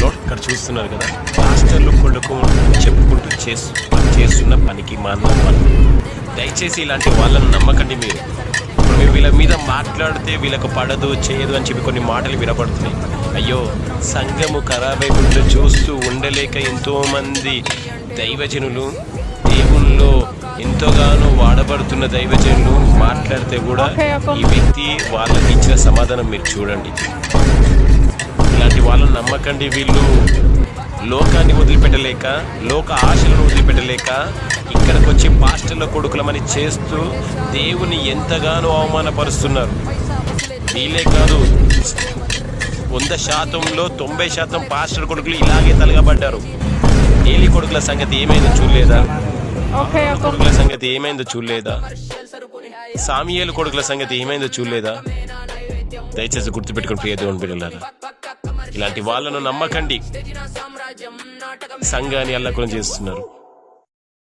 లో ఇక్కడ చూస్తున్నారు కదా పాస్టర్లు కొడుకు చెప్పుకుంటూ చేస్తు చేస్తున్న పనికి పని దయచేసి ఇలాంటి వాళ్ళని నమ్మకండి మీరు. మేము వీళ్ళ మీద మాట్లాడితే వీళ్ళకు పడదు చేయదు అని చెప్పి కొన్ని మాటలు వినపడుతున్నాయి అయ్యో సంఘము ఖరాబైపోతుందో చూస్తూ ఉండలేక ఎంతో మంది దైవజనులు దేవుల్లో ఎంతోగానో వాడబడుతున్న దైవజనులు మాట్లాడితే కూడా. ఈ వ్యక్తి వాళ్ళకి ఇచ్చిన సమాధానం మీరు చూడండి. ఇలాంటి వాళ్ళని నమ్మకండి వీళ్ళు. లోకాన్ని వదిలిపెట్టలేక లోక ఆశలను వదిలిపెట్టలేక ఇక్కడికి వచ్చి పాస్టర్ల కొడుకులమని చేస్తూ దేవుని ఎంతగానో అవమానపరుస్తున్నారు. వీళ్ళే కాదు వంద శాతంలో తొంభై శాతం పాస్టర్ కొడుకులు ఇలాగే తలగబడ్డారు. ఏలి కొడుకుల సంగతి ఏమైందో చూడలేదా? కొడుకుల సంగతి ఏమైందో చూడలేదా? సామియేలు కొడుకుల సంగతి ఏమైందో చూడలేదా? దయచేసి గుర్తుపెట్టుకుని ప్రియ దేవుని బిడ్డలారా. ఇలాంటి వాళ్ళను నమ్మకండి. సంఘాన్ని అల్లకులం చేస్తున్నారు.